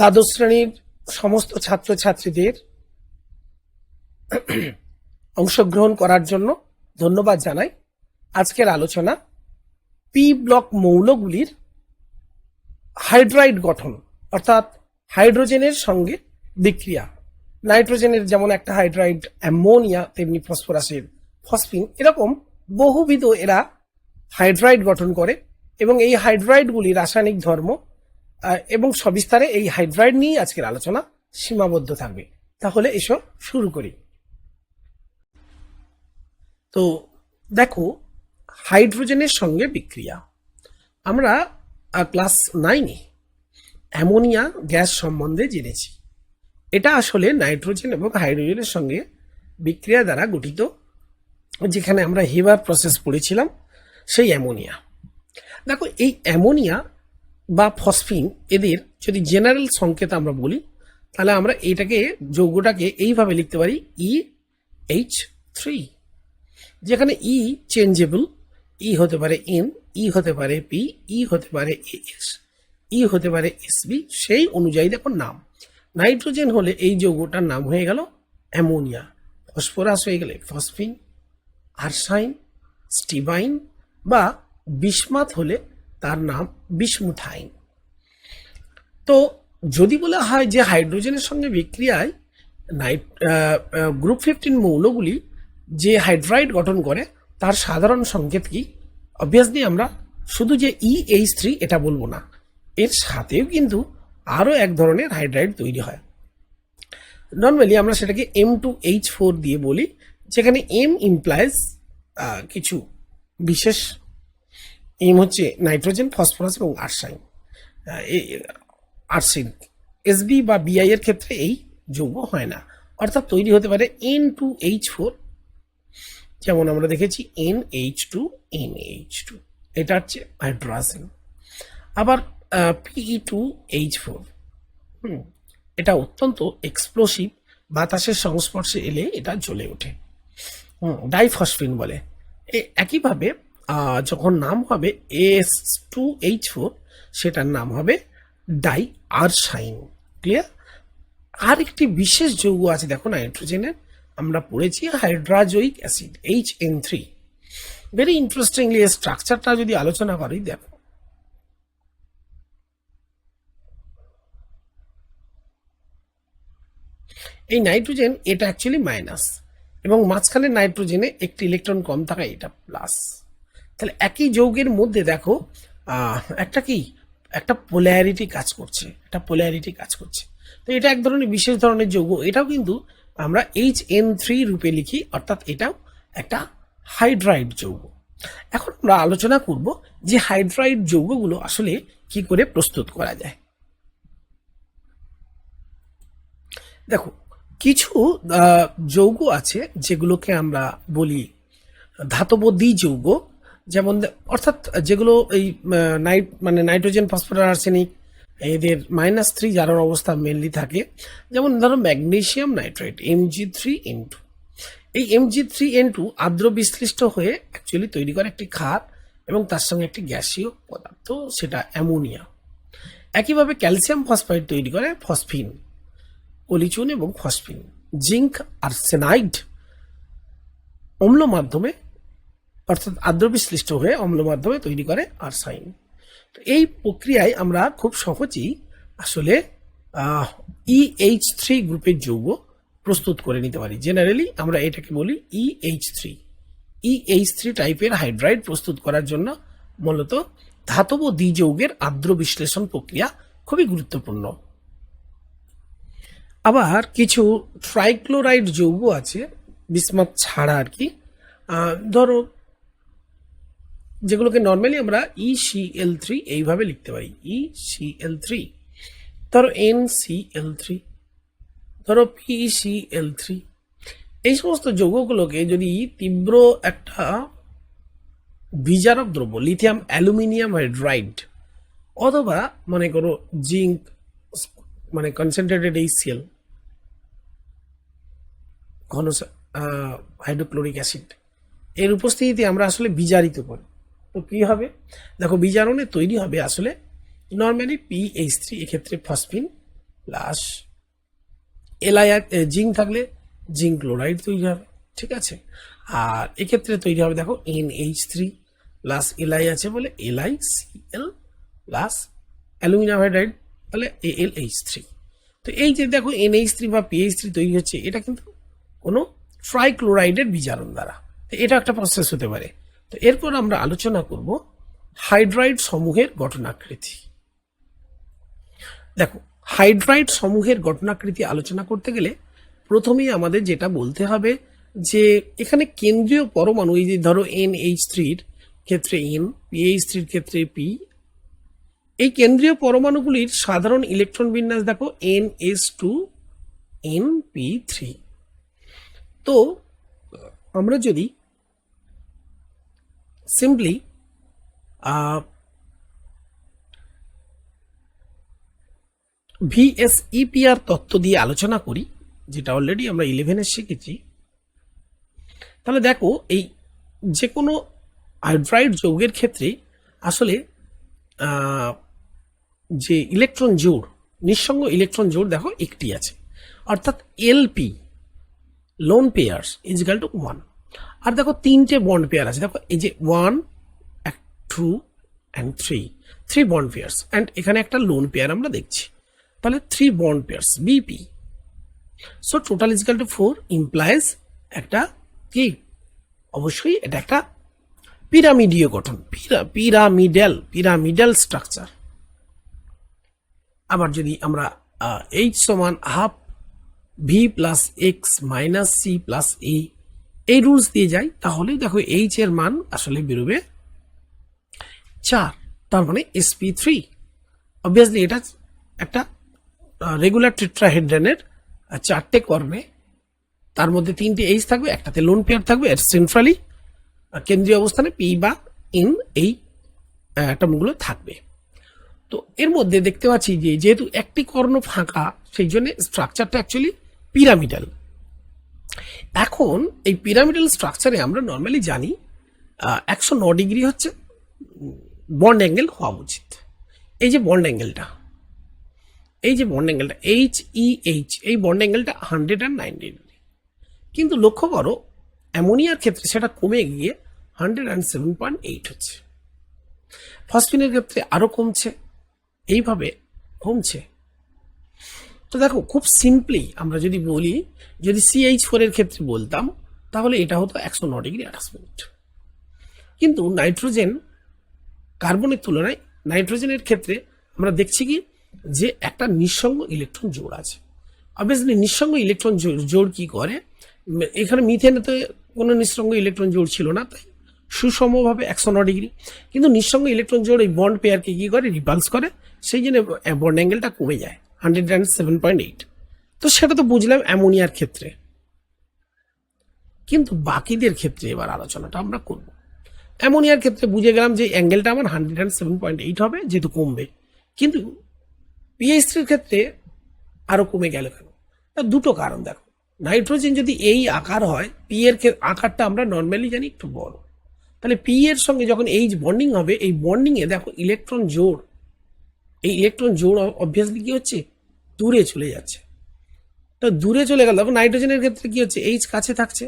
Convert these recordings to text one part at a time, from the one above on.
দ্বাদশ শ্রেণির সমস্ত ছাত্রছাত্রীদের অংশগ্রহণ করার জন্য ধন্যবাদ জানাই। আজকের আলোচনা পি ব্লক মৌলগুলির হাইড্রাইড গঠন, অর্থাৎ হাইড্রোজেনের সঙ্গে বিক্রিয়া। নাইট্রোজেনের যেমন একটা হাইড্রাইড অ্যামোনিয়া, তেমনি ফসফরাসের ফসফিন, এরকম বহুবিধ এরা হাইড্রাইড গঠন করে এবং এই হাইড্রাইডগুলি রাসায়নিক ধর্ম এবং সবিস্তারে এই হাইড্রাইড নিয়ে আজকের আলোচনা সীমাবদ্ধ থাকবে। তাহলে এসব শুরু করি। তো দেখো, হাইড্রোজেনের সঙ্গে বিক্রিয়া। আমরা ক্লাস নাইনে অ্যামোনিয়া গ্যাস সম্বন্ধে জেনেছি। এটা আসলে নাইট্রোজেন এবং হাইড্রোজেনের সঙ্গে বিক্রিয়া দ্বারা গঠিত, যেখানে আমরা হেবার প্রসেস পড়েছিলাম, সেই অ্যামোনিয়া। দেখো, এই অ্যামোনিয়া বা ফসফিন এদের যদি জেনারেল সংকেত আমরা বলি, তাহলে আমরা এইটাকে, যৌগটাকে এইভাবে লিখতে পারি ই এইচ থ্রি যেখানে ই চেঞ্জেবল ই হতে পারে এন ই হতে পারে পি ই হতে পারে এস ই হতে পারে এসবি সেই অনুযায়ী দেখো নাম। নাইট্রোজেন হলে এই যৌগটার নাম হয়ে গেল অ্যামোনিয়া। ফসফরাস হয়ে গেলে ফসফিন আরসাইন, স্টিবাইন বা বিস্মাত হলে তার নাম বিসমুথাইন তো যদি বলা হয় যে হাইড্রোজেনের সঙ্গে বিক্রিয়ায় নাইট গ্রুপ ফিফটিন মৌলগুলি যে হাইড্রাইড গঠন করে, তার সাধারণ সংকেত কি? অবভিয়াসলি আমরা শুধু যে ই এইচ থ্রি এটা বলব না। এর সাথেও কিন্তু আরও এক ধরনের হাইড্রাইড তৈরি হয়। নর্মালি আমরা সেটাকে এম টু এইচ ফোর দিয়ে বলি, যেখানে এম ইমপ্লাইজ কিছু বিশেষ এম হচ্ছে নাইট্রোজেন, ফসফরাস এবং আর্সাইন আর্সিন, এসবি বা বিআই এর ক্ষেত্রে এই যৌগ হয় না। অর্থাৎ তৈরি হতে পারে এন টু এইচ ফোর যেমন আমরা দেখেছি N H two N H two এটা হচ্ছে হাইড্রাসিন আবার P two H four hmm, এটা অত্যন্ত এক্সপ্লোসিভ বাতাসের সংস্পর্শে এলে এটা জ্বলে ওঠে। হুম, ডাইফসফিন বলে। একইভাবে যখন নাম হবে এস টু এইচ ফোর সেটার নাম হবে ডাই আরসাইন ক্লিয়ার আর একটি বিশেষ যৌগ আছে, দেখো, নাইট্রোজেনের, আমরা পড়েছি hydrazoic acid H N three very interestingly এর স্ট্রাকচারটা যদি আলোচনা করি, দেখো। এই নাইট্রোজেন, এটা অ্যাকচুয়ালি মাইনাস এবং মাঝখানে নাইট্রোজেনে একটি ইলেকট্রন কম থাকায় এটা প্লাস তাহলে একই যৌগের মধ্যে দেখো একটা কি? একটা পোলারিটি কাজ করছে, একটা পোলারিটি কাজ করছে। তো এটা এক ধরনের বিশেষ ধরনের যৌগ। এটাও কিন্তু আমরা এইচ এন থ্রি রূপে লিখি, অর্থাৎ এটাও একটা হাইড্রাইড যৌগ। এখন আমরা আলোচনা করব যে হাইড্রাইড যৌগগুলো আসলে কি করে প্রস্তুত করা যায়। দেখো, কিছু যৌগ আছে যেগুলোকে আমরা বলি ধাতব দ্বিযৌগ যেমন অর্থাৎ যেগুলো এই নাইট মানে নাইট্রোজেন ফসফরাস আর্সেনিক এদের মাইনাস থ্রি যার অবস্থা মেনলি থাকে। যেমন ধরো magnesium nitrate MG three N two এই M G three N two আর্দ্র বিশ্লিষ্ট হয়ে অ্যাকচুয়ালি তৈরি করে একটি ক্ষার এবং তার সঙ্গে একটি গ্যাসীয় পদার্থ, সেটা অ্যামোনিয়া। একইভাবে ক্যালসিয়াম ফসফাইড তৈরি করে ফসফিন পলিচুন এবং ফসফিন জিঙ্ক আর সেনাইড অম্ল মাধ্যমে অর্থাৎ আর্দ্র বিশ্লিষ্ট হয়ে অম্ল মাধ্যমে তৈরি করে আর্সাইন। তো এই প্রক্রিয়ায় আমরা খুব সহজেই আসলে ই এইচ থ্রি গ্রুপের যৌগ প্রস্তুত করে নিতে পারি। জেনারেলি আমরা এটাকে বলি E H three E H three টাইপের হাইড্রাইড প্রস্তুত করার জন্য মূলত ধাতব দ্বিযৌগের আর্দ্র বিশ্লেষণ প্রক্রিয়া খুবই গুরুত্বপূর্ণ। আবার কিছু ট্রাইক্লোরাইড যৌগ আছে, বিসমাত ছাড়া আর কি। ধরো যেগুলোকে নর্মালি আমরা ই সি এল থ্রি এইভাবে লিখতে পারি। ই সি এল থ্রি ধরো এন সি এল থ্রি ধরো পি সি এল থ্রি এই সমস্ত যৌগগুলোকে যদি তীব্র একটা বিজারক দ্রব্য লিথিয়াম অ্যালুমিনিয়াম হাইড্রাইড অথবা মনে করো জিঙ্ক মানে কনসেন্ট্রেটেড এইচসিএল ঘন হাইড্রোক্লোরিক অ্যাসিড এর উপস্থিতিতে আমরা আসলে বিজারিত করি। তো কী হবে? দেখো বিজারণে তৈরি হবে আসলে নর্মালি পিএইচ থ্রি এক্ষেত্রে ফসফিন প্লাস এলআই জিঙ্ক থাকলে জিঙ্ক ক্লোরাইড তৈরি হবে, ঠিক আছে? আর এক্ষেত্রে তৈরি হবে, দেখো N H three plus LI আছে বলে LI CL plus aluminium hydride তাহলে এল এইচ থ্রি তো এই যে দেখো এনএইচ থ্রি বা পিএইচ থ্রি তৈরি হচ্ছে, এটা কিন্তু কোনো ট্রাইক্লোরাইডের বিজারণ দ্বারা। এটা একটা প্রসেস হতে পারে। তো এরপর আমরা আলোচনা করব হাইড্রাইড সমূহের গঠনাকৃতি। দেখো, হাইড্রাইড সমূহের গঠনাকৃতি আলোচনা করতে গেলে প্রথমেই আমাদের যেটা বলতে হবে যে এখানে কেন্দ্রীয় পরমাণু, এই যে ধরো এন এইচ থ্রির ক্ষেত্রে এন পিএইচ থ্রির ক্ষেত্রে পি, এই কেন্দ্রীয় পরমাণুগুলির সাধারণ ইলেকট্রন বিন্যাস দেখো N S two N P three. তো আমরা যদি সিম্পলি ভিএসইপিআর তত্ত্ব দিয়ে আলোচনা করি, যেটা অলরেডি আমরা ইলেভেনে শিখেছি। তাহলে দেখো, এই যে কোনো হাইড্রাইড যৌগের ক্ষেত্রে আসলে যে ইলেকট্রন জোড়, নিঃসঙ্গ ইলেকট্রন জোড় দেখো একটি আছে। অর্থাৎ LP lone pairs equal to one আর দেখো তিনটে বন্ড পেয়ার আছে। দেখো এই যে one two and three three bond pairs and এখানে একটা লোন পেয়ার আমরা দেখছি। তাহলে three bond pairs BP so total equal to four implies একটা কি অবশ্যই এটা একটা পিরামিডীয় গঠন। পিরামিডাল পিরামিডাল স্ট্রাকচার আবার যদি আমরা এইচ সমান half V plus X minus C plus A এই রুলস দিয়ে যাই, তাহলে দেখো এইচ এর মান আসলে বেরোবে চার, তার মানে এসপি থ্রি অবভিয়াসলি এটা একটা রেগুলার টেট্রাহেড্রানের চারটে কর্মে। তার মধ্যে তিনটে এইচ থাকবে, একটাতে লোন পেয়ার থাকবে এর সেন্ট্রালি কেন্দ্রীয় অবস্থানে পি বা ইন এই অ্যাটমগুলো থাকবে। তো এর মধ্যে দেখতে পাচ্ছি যে, যেহেতু একটি কর্ণ ফাঁকা, সেই জন্য স্ট্রাকচারটা অ্যাকচুয়ালি পিরামিডাল এখন এই পিরামিডাল স্ট্রাকচারে আমরা নর্মালি জানি একশো ন ডিগ্রি হচ্ছে বন্ড অ্যাঙ্গেল হওয়া উচিত। এই যে বন্ড অ্যাঙ্গেলটা এই যে বন্ড অ্যাঙ্গেলটা এইচ ই এইচ এই বন্ড অ্যাঙ্গেলটা হান্ড্রেড অ্যান্ড নাইনটি ডিগ্রি কিন্তু লক্ষ্য করো, অ্যামোনিয়ার ক্ষেত্রে সেটা কমে গিয়ে hundred and seven point eight হচ্ছে। ফসফিনের ক্ষেত্রে আরও কমছে, এইভাবে কমছে। তো দেখো, খুব সিম্পলি আমরা যদি বলি, যদি সিএইচ ফোরের ক্ষেত্রে বলতাম, তাহলে এটা হতো একশো ন ডিগ্রি আঠাশ মিনিট কিন্তু নাইট্রোজেন কার্বনের তুলনায় নাইট্রোজেনের ক্ষেত্রে আমরা দেখছি কি, যে একটা নিঃসঙ্গ ইলেকট্রন জোড় আছে। অবভিয়াসলি নিঃসঙ্গ ইলেকট্রন জোড় কি করে? এখানে মিথেনে তো কোনো নিঃসঙ্গ ইলেকট্রন জোড় ছিল না, তাই সুষমভাবে একশো ন ডিগ্রি। কিন্তু নিঃসঙ্গ ইলেকট্রন জোড় এই বন্ড পেয়ারকে কি করে? রিপালস করে। সেই জন্য বন্ড অ্যাঙ্গেলটা কমে যায়। Hundred and seven point eight. তো সেটা তো বুঝলাম অ্যামোনিয়ার ক্ষেত্রে। কিন্তু বাকিদের ক্ষেত্রে এবার আলোচনাটা আমরা করব। অ্যামোনিয়ার ক্ষেত্রে বুঝে গেলাম যে অ্যাঙ্গেলটা আমার hundred and seven point eight হবে, যেহেতু কমবে। কিন্তু পিএইচটির ক্ষেত্রে আরও কমে গেল কেন? তার দুটো কারণ দেখো। নাইট্রোজেন যদি এই আকার হয়, পি এর আকারটা আমরা নর্মালি জানি একটু বড়। তাহলে পি এর সঙ্গে যখন এইচ বন্ডিং হবে, এই বন্ডিংয়ে দেখো ইলেকট্রন জোড়। এই ইলেকট্রন জোড় অবভিয়াসলি কি হচ্ছে? দূরে চলে যাচ্ছে। তো দূরে চলে গেল। দেখো নাইট্রোজেনের ক্ষেত্রে কী হচ্ছে? এইচ কাছে থাকছে।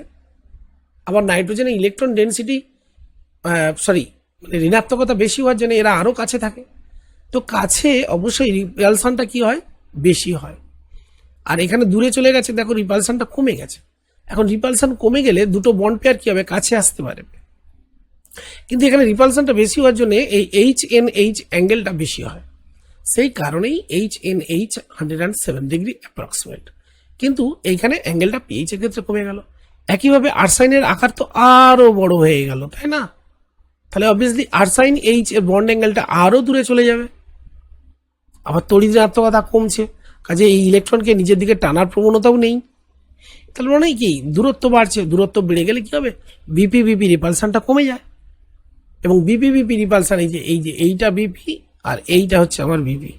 আবার নাইট্রোজেনের ইলেকট্রন ডেন্সিটি সরি মানে ঋণাত্মকতা বেশি হওয়ার জন্য এরা আরও কাছে থাকে। তো কাছে অবশ্যই রিপালসানটা কি হয়? বেশি হয়। আর এখানে দূরে চলে গেছে, দেখো রিপালসানটা কমে গেছে। এখন রিপালসান কমে গেলে দুটো বন্ড পেয়ার কি হবে? কাছে আসতে পারবে কিন্তু এখানে রিপালসানটা বেশি হওয়ার জন্য এই এইচ এন এইচ অ্যাঙ্গেলটা বেশি হয়। সেই কারণেই H N H hundred and seven degree approximate কিন্তু এইখানে অ্যাঙ্গেলটা পিএইচ এর ক্ষেত্রে কমে গেল। একইভাবে আরসাইনের আকার তো আরও বড় হয়ে গেল, তাই না? তাহলে অবভিয়াসলি আরসাইন এইচ এর বন্ড অ্যাঙ্গেলটা আরও দূরে চলে যাবে। আবার তড়িৎ-ঋণাত্মকতা কমছে, কাজে এই ইলেকট্রনকে নিজের দিকে টানার প্রবণতাও নেই। তাহলে মানে কি? দূরত্ব বাড়ছে, দূরত্ব বেড়ে গেলে কি হবে? বিপি বিপি রিপালসানটা কমে যায়। এবং বিপি বিপি রিপালসান এই যে এই যে, এইটা বিপি আর এইটা হচ্ছে আমার বিপি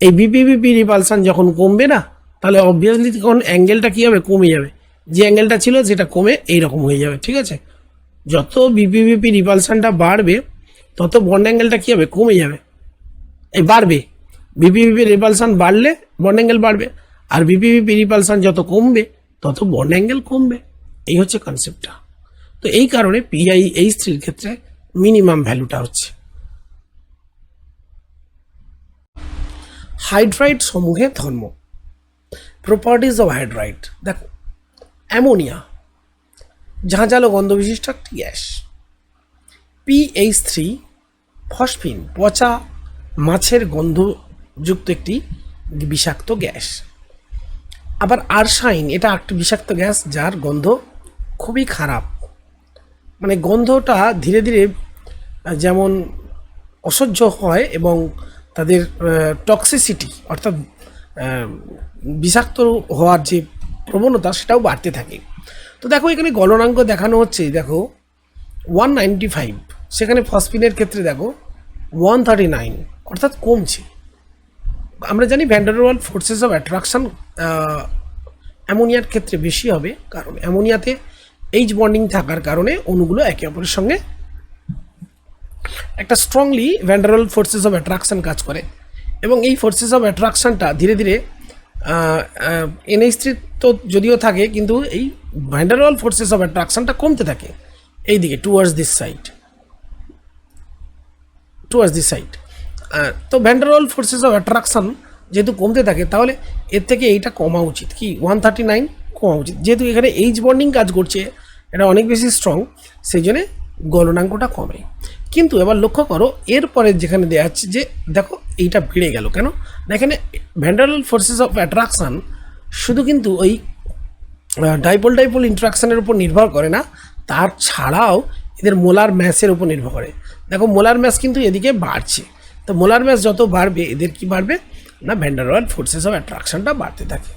এই বিপি বিপি রিপালসান যখন কমবে না, তাহলে অবভিয়াসলি তখন অ্যাঙ্গেলটা কি হবে? কমে যাবে। যে অ্যাঙ্গেলটা ছিল সেটা কমে এইরকম হয়ে যাবে, ঠিক আছে? যত বিপি বিপি রিপালসানটা বাড়বে, তত বন্ড অ্যাঙ্গেলটা কী হবে? কমে যাবে। এই বাড়বে। বিপি বিপি রিপালসান বাড়লে বন্ড অ্যাঙ্গেল বাড়বে। আর বিপি বিপি রিপালসান যত কমবে, তত বন্ড অ্যাঙ্গেল কমবে। এই হচ্ছে কনসেপ্টটা তো এই কারণে পিআই এইচ থ্রির ক্ষেত্রে মিনিমাম ভ্যালুটা হচ্ছে। হাইড্রাইড সমূহের ধর্ম। প্রপার্টিজ অফ হাইড্রাইট দেখো, অ্যামোনিয়া, ঝাঁঝালো গন্ধ বিশিষ্ট একটি গ্যাস। পিএইচ থ্রি ফসফিন, পচা মাছের গন্ধযুক্ত একটি বিষাক্ত গ্যাস। আবার আরসাইন এটা একটি বিষাক্ত গ্যাস যার গন্ধ খুবই খারাপ। মানে গন্ধটা ধীরে ধীরে যেমন অসহ্য হয় এবং তাদের টক্সিসিটি অর্থাৎ বিষাক্ত হওয়ার যে প্রবণতা সেটাও বাড়তে থাকে। তো দেখো এখানে গলনাঙ্ক দেখানো হচ্ছে, দেখো ওয়ান নাইনটি ফাইভ সেখানে ফসফিনের ক্ষেত্রে দেখো ওয়ান থার্টি নাইন অর্থাৎ কমছে। আমরা জানি van der Waal forces of attraction অ্যামোনিয়ার ক্ষেত্রে বেশি হবে, কারণ অ্যামোনিয়াতে এইচ বন্ডিং থাকার কারণে অণুগুলো একে অপরের সঙ্গে একটা strongly van der Waals forces of attraction কাজ করে। এবং এই ফোর্সেস অফ অ্যাট্রাকশনটা ধীরে ধীরে এনএইচ থ্রি তো যদিও থাকে, কিন্তু এই ভ্যান্ডারল ফোর্সেস অফ অ্যাট্রাকশনটা কমতে থাকে। এই দিকে towards this side towards the side তো van der Waal forces of attraction যেহেতু কমতে থাকে, তাহলে এর থেকে এইটা কমা উচিত। কি? ওয়ান থার্টি নাইন কমা উচিত। যেহেতু এখানে এইচ বন্ডিং কাজ করছে, এটা অনেক বেশি স্ট্রং সেই জন্যে গলনাঙ্কটা কমে। কিন্তু এবার লক্ষ্য করো, এরপরে যেখানে দেওয়া হচ্ছে যে, দেখো, এইটা বেড়ে গেল কেন? না এখানে ভ্যান্ডারওয়াল ফোর্সেস অফ অ্যাট্রাকশন শুধু কিন্তু ওই ডাইপোল ডাইপোল ইন্ট্রাকশানের উপর নির্ভর করে না, তার ছাড়াও এদের মোলার ম্যাসের উপর নির্ভর করে। দেখো মোলার ম্যাস কিন্তু এদিকে বাড়ছে। তো মোলার ম্যাস যত বাড়বে, এদের কি বাড়বে? না ভ্যান্ডারওয়াল ফোর্সেস অফ অ্যাট্রাকশনটা বাড়তে থাকে।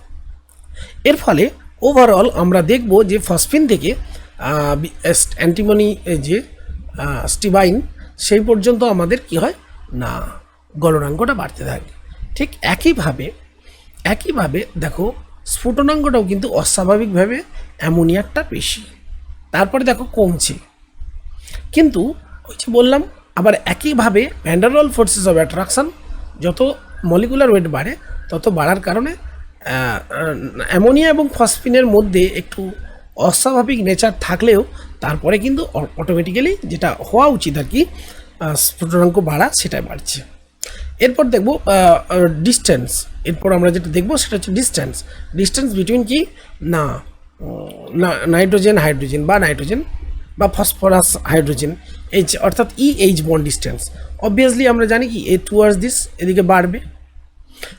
এর ফলে ওভারঅল আমরা দেখব যে ফসফিন থেকে অ্যান্টিমনি যে স্টিবাইন, সেই পর্যন্ত আমাদের কি হয়? না, গলনাঙ্কটা বাড়তে থাকে। ঠিক একইভাবে একইভাবে দেখো স্ফুটনাঙ্গটাও কিন্তু অস্বাভাবিকভাবে অ্যামোনিয়ারটা বেশি। তারপরে দেখো, কমছে। কিন্তু ওই যে বললাম, আবার একইভাবে van der Waal forces of attraction যত মলিকুলার ওয়েট বাড়ে, তত বাড়ার কারণে অ্যামোনিয়া এবং ফসফিনের মধ্যে একটু অস্বাভাবিক নেচার থাকলেও তারপরে কিন্তু অটোমেটিক্যালি যেটা হওয়া উচিত আর কি স্ফুটনাঙ্ক বাড়া সেটাই বাড়ছে। এরপর দেখব ডিস্টেন্স এরপর আমরা যেটা দেখব সেটা হচ্ছে ডিস্টেন্স ডিস্টেন্স বিটুইন কি? না নাইট্রোজেন হাইড্রোজেন বা নাইট্রোজেন বা ফসফরাস হাইড্রোজেন এইচ অর্থাৎ E H bond distance obviously আমরা জানি কি এ টুয়ার্ডস দিস এদিকে বাড়বে।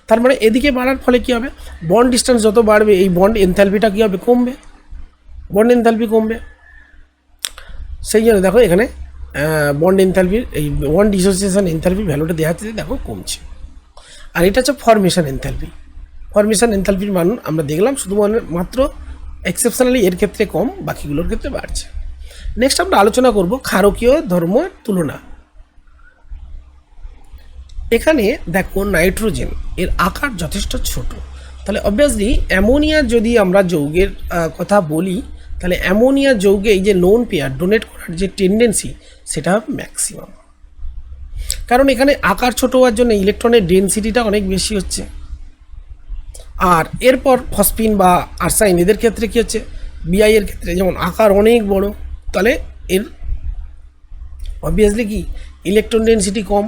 তার মানে এদিকে বাড়ার ফলে কী হবে? বন্ড ডিস্টেন্স যত বাড়বে, এই বন্ড এনথ্যালপিটা কী হবে? কমবে। বন্ড এনথ্যালপি কমবে। সেই জন্য দেখো এখানে বন্ড এনথ্যালপির এই বন্ড ডিসোসিয়েশন এনথ্যালপির ভ্যালুটা দেওয়া হচ্ছে দেখো কমছে। আর এটা হচ্ছে ফরমেশন এনথ্যালপি ফরমেশন এনথ্যালপির মান আমরা দেখলাম শুধু মানে- মাত্র এক্সেপশনালি এর ক্ষেত্রে কম, বাকিগুলোর ক্ষেত্রে বাড়ছে। নেক্সট আমরা আলোচনা করব ক্ষারকীয় ধর্মের তুলনা। এখানে দেখো নাইট্রোজেন, এর আকার যথেষ্ট ছোট। তাহলে অবভিয়াসলি অ্যামোনিয়া যদি আমরা যৌগের কথা বলি তাহলে অ্যামোনিয়া যৌগে এই যে লোন পেয়ার ডোনেট করার যে টেন্ডেন্সি সেটা ম্যাক্সিমাম কারণ এখানে আকার ছোট হওয়ার জন্য ইলেকট্রনের ডেন্সিটিটা অনেক বেশি হচ্ছে। আর এরপর ফসফিন বা আরসাইন এদের ক্ষেত্রে কী হচ্ছে? বিআই এর ক্ষেত্রে, যেমন আকার অনেক বড়, তাহলে এর অবভিয়াসলি কি? ইলেকট্রন ডেন্সিটি কম।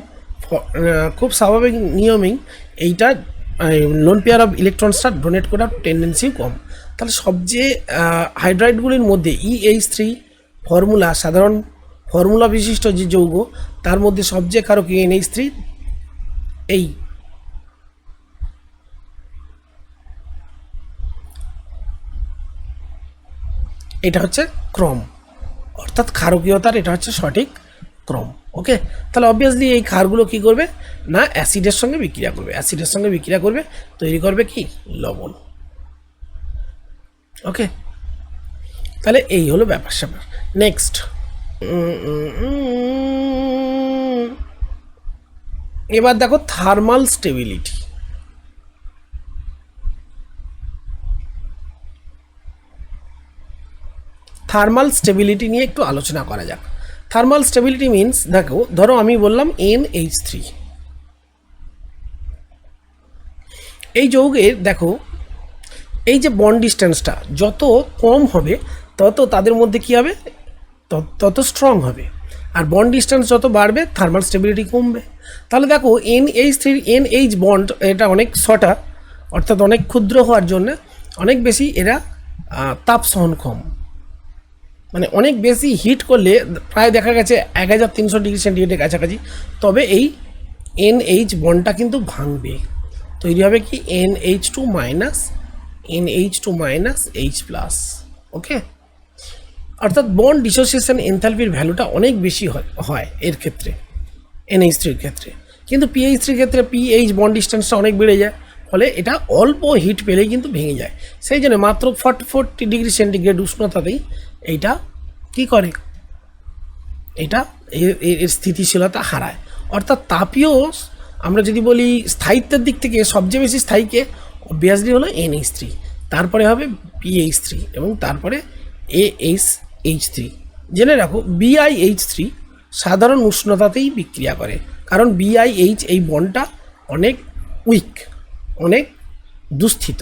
খুব স্বাভাবিক নিয়মেই এইটা লোন পেয়ার অফ ইলেকট্রনসটা ডোনেট করার টেন্ডেন্সিও কম। তাহলে সবচেয়ে হাইড্রাইডগুলির মধ্যে ই এইচ থ্রি ফর্মুলা, সাধারণ ফর্মুলা বিশিষ্ট যে যৌগ, তার মধ্যে সবচেয়ে কারও কি এনএইচ থ্রি এই। এটা হচ্ছে ক্রম। অর্থাৎ ক্ষারকীয়তার এটা হচ্ছে সঠিক ক্রম। ওকে? তাহলে অবভিয়াসলি এই ক্ষারগুলো কি করবে? না অ্যাসিডের সঙ্গে বিক্রিয়া করবে। অ্যাসিডের সঙ্গে বিক্রিয়া করবে, তৈরি করবে কি? লবণ। ওকে তাহলে এই হলো ব্যাপার স্যাপার। নেক্সট এবার দেখো থার্মাল স্টেবিলিটি থার্মাল স্টেবিলিটি নিয়ে একটু আলোচনা করা যাক। থার্মাল স্টেবিলিটি মিন্স দেখো, ধরো আমি বললাম এন এইচ থ্রি এই যৌগের, দেখো এই যে বন্ড ডিস্টেন্সটা যত কম হবে, তত তাদের মধ্যে কী হবে? তত- স্ট্রং হবে। আর বন্ড ডিস্টেন্স যত বাড়বে থার্মাল স্টেবিলিটি কমবে। তাহলে দেখো N H three N H bond এটা অনেক শর্টা অর্থাৎ অনেক ক্ষুদ্র হওয়ার জন্য অনেক বেশি এরা তাপ সহন কম। মানে অনেক বেশি হিট করলে প্রায় দেখা গেছে এক হাজার তিনশো ডিগ্রি সেন্টিগ্রেডের কাছাকাছি। তবে এই এন এইচ বন্ডটা কিন্তু ভাঙবে। তৈরি হবে কি N H two minus N H two minus H plus okay অর্থাৎ বন্ড ডিসোসিয়েশন এনথালপির ভ্যালুটা অনেক বেশি হয় এর ক্ষেত্রে এনএইচ থ্রির ক্ষেত্রে। কিন্তু পিএইচ থ্রির ক্ষেত্রে পিএইচ বন্ড ডিস্টেন্সটা অনেক বেড়ে যায়, ফলে এটা অল্প হিট পেলেই কিন্তু ভেঙে যায়। সেই জন্য মাত্র ফর্টি ফোরটি ডিগ্রি সেন্টিগ্রেড উষ্ণতাতেই এইটা কি করে? এটা এর স্থিতিশীলতা হারায়। অর্থাৎ তাপীয় আমরা যদি বলি স্থায়িত্বের দিক থেকে সবচেয়ে বেশি স্থায়ীকে অবভিয়াসলি হলো এনএইচ থ্রি। তারপরে হবে পিএইচ থ্রি এবং তারপরে এ এইচ এইচ থ্রি। জেনে রাখো, বিআইএইচ থ্রি সাধারণ উষ্ণতাতেই বিক্রিয়া করে। কারণ বিআইএইচ এই বনটা অনেক উইক, অনেক দুস্থিত।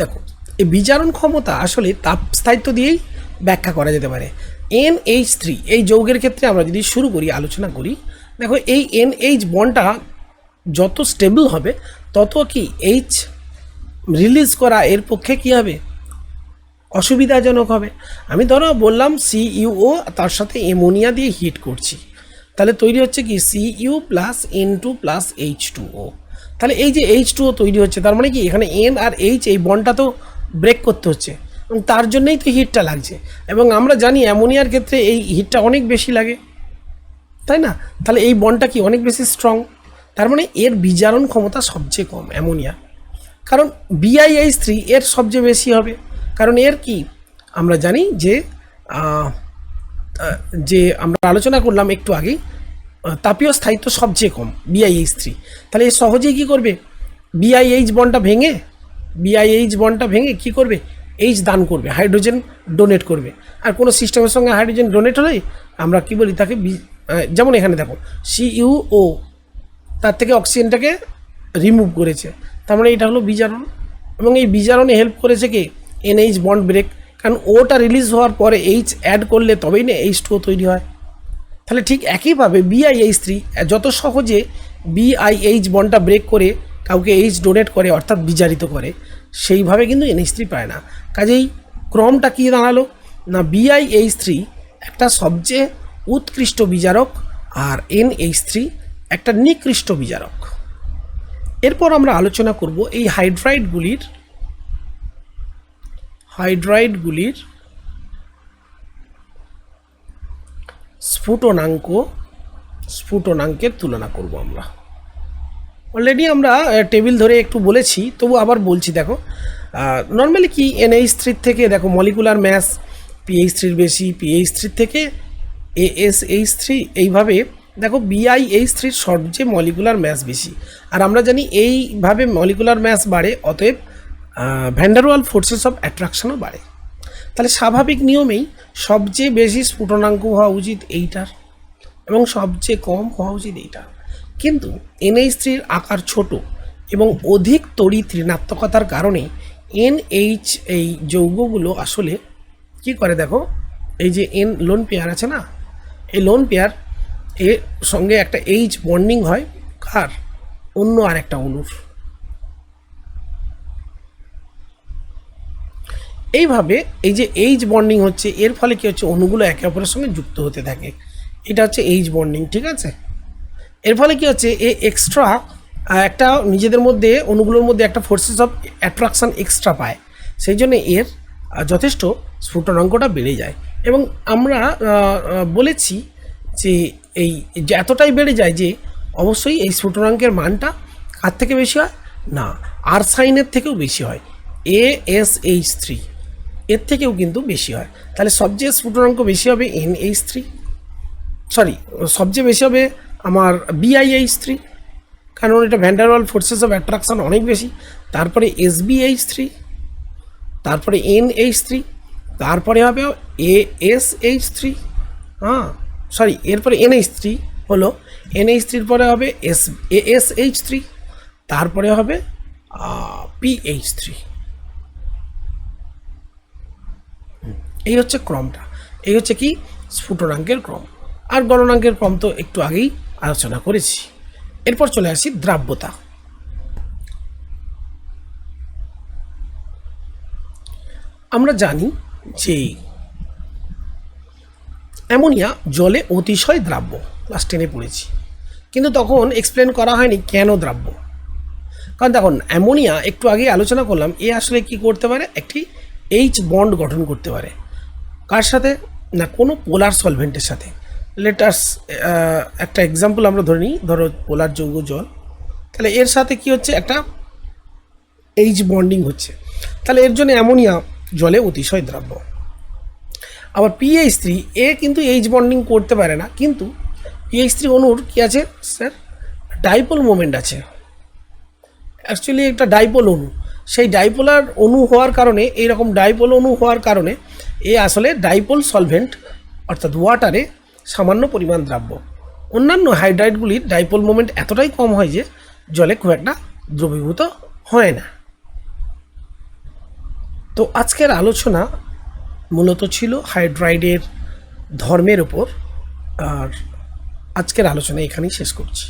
দেখো, এই বিচারণ ক্ষমতা আসলে তাপ স্থায়িত্ব দিয়েই ব্যাখ্যা করা যেতে পারে। এন এইচ থ্রি, এই যৌগের ক্ষেত্রে আমরা যদি শুরু করি, আলোচনা করি, দেখো এই এন এইচ বনটা যত স্টেবল হবে, তত কি এইচ রিলিজ করা এর পক্ষে কী হবে? অসুবিধাজনক হবে। আমি ধরো বললাম সিইউও তার সাথে অ্যামোনিয়া দিয়ে হিট করছি। তাহলে তৈরি হচ্ছে কি CU plus N two plus H two O তাহলে এই যে এইচ টু ও তৈরি হচ্ছে, তার মানে কি এখানে এন আর এইচ এই বনটা তো ব্রেক করতে হচ্ছে। এবং তার জন্যই তো হিটটা লাগছে। এবং আমরা জানি অ্যামোনিয়ার ক্ষেত্রে এই হিটটা অনেক বেশি লাগে। তাই না? তাহলে এই বনটা কি অনেক বেশি স্ট্রং তার মানে এর বিজারণ ক্ষমতা সবচেয়ে কম, অ্যামোনিয়া। কারণ বিআইএইচ থ্রি এর সবচেয়ে বেশি হবে। কারণ এর কি? আমরা জানি যে যে আমরা আলোচনা করলাম একটু আগেই তাপীয় স্থায়িত্ব সবচেয়ে কম বিআইএইচ থ্রি তাহলে এ সহজেই কী করবে? বিআইএইচ বনটা ভেঙে বিআইএইচ বনটা ভেঙে কি করবে? এইচ দান করবে হাইড্রোজেন ডোনেট করবে। আর কোনো সিস্টেমের সঙ্গে হাইড্রোজেন ডোনেট হলেই আমরা কি বলি তাকে যেমন এখানে দেখো সিইউও তার থেকে অক্সিজেনটাকে রিমুভ করেছে। তার মানে এটা হলো বিজারণ। এবং এই বিজারণে হেল্প করেছে কি? এনএইচ বন্ড ব্রেক কারণ ওটা রিলিজ হওয়ার পরে এইচ অ্যাড করলে তবেই না এইচ টু তৈরি হয়। তাহলে ঠিক একইভাবে বিআইএইচ থ্রি যত সহজে বিআইএইচ বন্ডটা ব্রেক করে কাউকে এইচ ডোনেট করে, অর্থাৎ বিজারিত করে, সেইভাবে কিন্তু এনএইচ থ্রি পায় না। কাজেই ক্রমটা কী দাঁড়াল? না বিআইএইচ থ্রি একটা সবচেয়ে উৎকৃষ্ট বিজারক আর এনএইচ থ্রি একটা নিকৃষ্ট বিজারক এরপর আমরা আলোচনা করব এই হাইড্রাইডগুলির হাইড্রাইডগুলির স্ফুটনাঙ্ক, স্ফুটনাঙ্কের তুলনা করব আমরা। অলরেডি আমরা টেবিল ধরে একটু বলেছি, তবু আবার বলছি, দেখো নর্মালি কি এনএইচ থ্রির থেকে, দেখো মলিকুলার ম্যাস পিএইচ থ্রির বেশি পিএইচ থ্রির থেকে এএসএইচ থ্রি এইভাবে দেখো বিআই বিআইএইচ থ্রির সবচেয়ে মলিকুলার ম্যাস বেশি। আর আমরা জানি এইভাবে মলিকুলার ম্যাস বাড়ে, অতএব ভ্যান্ডারওয়াল ফোর্সেস অফ অ্যাট্রাকশনও বাড়ে। তাহলে স্বাভাবিক নিয়মেই সবচেয়ে বেশি স্ফুটনাঙ্ক হওয়া উচিত এইটার, এবং সবচেয়ে কম হওয়া উচিত এইটা কিন্তু এনএইচ থ্রির আকার ছোট এবং অধিক তড়িৎ ঋণাত্মকতার কারণে এনএইচ এই যৌগগুলো আসলে কি করে দেখো? এই যে এন লোন পেয়ার আছে না? এই লোন পেয়ার এর সঙ্গে একটা এইচ বন্ডিং হয় কার অন্য আর একটা অণুর এইভাবে এই যে এইচ বন্ডিং হচ্ছে, এর ফলে কি হচ্ছে, অণুগুলো একে অপরের সঙ্গে যুক্ত হতে থাকে। এটা হচ্ছে এইচ বন্ডিং, ঠিক আছে? এর ফলে কি হচ্ছে, এ এক্সট্রা একটা নিজেদের মধ্যে, অণুগুলোর মধ্যে একটা ফোর্সেস অফ অ্যাট্রাকশন এক্সট্রা পায়। সেই জন্য এর যথেষ্ট স্ফুটনাঙ্কটা বেড়ে যায়। এবং আমরা বলেছি যে এই এতটাই বেড়ে যায় যে অবশ্যই এই স্ফুটনাঙ্কের মানটা কার থেকে বেশি হয়? না, আর সাইনের থেকেও বেশি হয়। এ, এস, এইচ থ্রি, এর থেকেও কিন্তু বেশি হয়। তাহলে সবচেয়ে স্ফুটনাঙ্ক বেশি হবে এন এইচ থ্রি? সরি, সবচেয়ে বেশি হবে আমার বিআইএইচ থ্রি, কারণ এটা ভ্যান্ডারওয়াল ফোর্সেস অফ অ্যাট্রাকশন অনেক বেশি। তারপরে এসবিএইচ থ্রি, তারপরে এন এইচ থ্রি, তারপরে হবে এ এস এইচ থ্রি হ্যাঁ সরি, এরপরে এনএইচ থ্রি হলো, এনএইচ থ্রির পরে হবে এস এস এইচ থ্রি, তারপরে হবে পিএইচ থ্রি। এই হচ্ছে ক্রমটা। এই হচ্ছে কি? স্ফুটনাঙ্কের ক্রম। আর গণনাঙ্কের ক্রম তো একটু আগেই আলোচনা করেছি। এরপর চলে আসি দ্রাব্যতা। আমরা জানি যে অ্যামোনিয়া জলে অতিশয় দ্রাব্য। ক্লাস টেনে পড়েছি। কিন্তু তখন এক্সপ্লেন করা হয়নি কেন দ্রাব্য। কারণ দেখুন, অ্যামোনিয়া একটু আগে আলোচনা করলাম, এ আসলে কি করতে পারে? একটি এইচ বন্ড গঠন করতে পারে। কার সাথে? না, কোনো পোলার সলভেন্টের সাথে। লেটার্স একটা এক্সাম্পল আমরা ধরে নিই, ধরো পোলার যৌগ জল। তাহলে এর সাথে কি হচ্ছে? একটা এইচ বন্ডিং হচ্ছে। তাহলে এর জন্য অ্যামোনিয়া জলে অতিশয় দ্রাব্য। আবার পিএইচ থ্রি এ কিন্তু এইচ বন্ডিং করতে পারে না, কিন্তু পিএইচ থ্রি অনুর কী আছে? স্যার ডাইপোল মোমেন্ট আছে। অ্যাকচুয়ালি একটা ডাইপোল অণু সেই ডাইপোলার অণু হওয়ার কারণে, এইরকম ডাইপোল অণু হওয়ার কারণে, এ আসলে ডাইপোল সলভেন্ট অর্থাৎ ওয়াটারে সামান্য পরিমাণ দ্রাব্য। অন্যান্য হাইড্রাইডগুলির ডাইপোল মোমেন্ট এতটাই কম হয় যে, জলে খুব একটা দ্রবীভূত হয় না। তো আজকের আলোচনা মূলত ছিল হাইড্রাইডের ধর্মের ওপর আর আজকের আলোচনা এখানেই শেষ করছি।